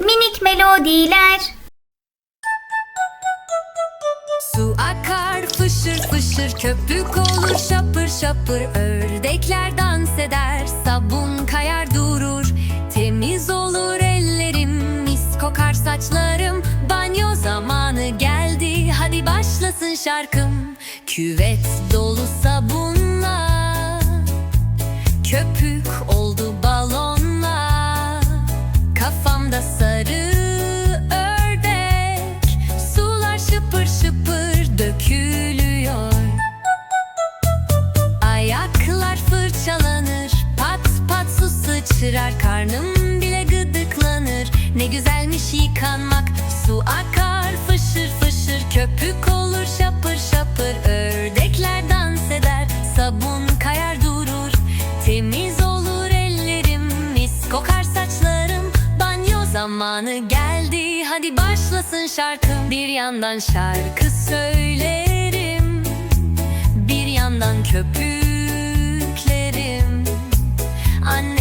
Minik melodiler. Su akar fışır fışır köpük olur şapır şapır. Ördekler dans eder sabun kayar durur. Temiz olur ellerim mis kokar saçlarım. Banyo zamanı geldi hadi başlasın şarkım. Küvet dolu sabunla sıçrar Karnım bile gıdıklanır. Ne güzelmiş yıkanmak Su akar fışır fışır. Köpük olur şapır şapır Ördekler dans eder Sabun kayar durur. Temiz olur ellerim Mis kokar saçlarım. Banyo zamanı geldi Hadi başlasın şarkım. Bir yandan şarkı söylerim Bir yandan köpüklerim. Annem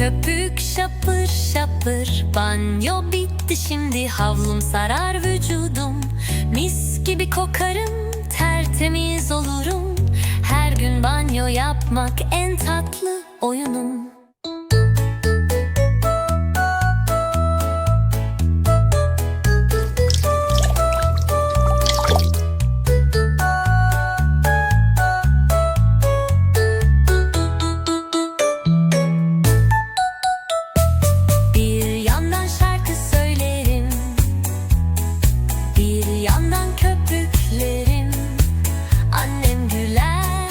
Köpük şapır şapır Banyo bitti şimdi. Havlum sarar vücudum Mis gibi kokarım Tertemiz olurum. Her gün banyo yapmak en tatlı oyunum Bir yandan köpüklerim Annem güler.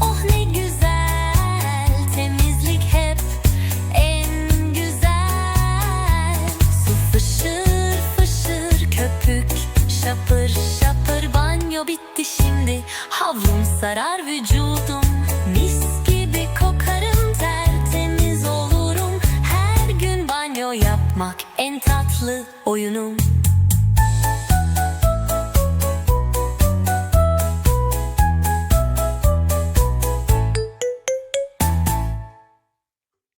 Oh ne güzel Temizlik hep en güzel. Su fışır fışır köpük Şapır şapır banyo bitti şimdi. Havlum sarar vücudum Mis gibi kokarım tertemiz olurum. Her gün banyo yapmak en tatlı oyunum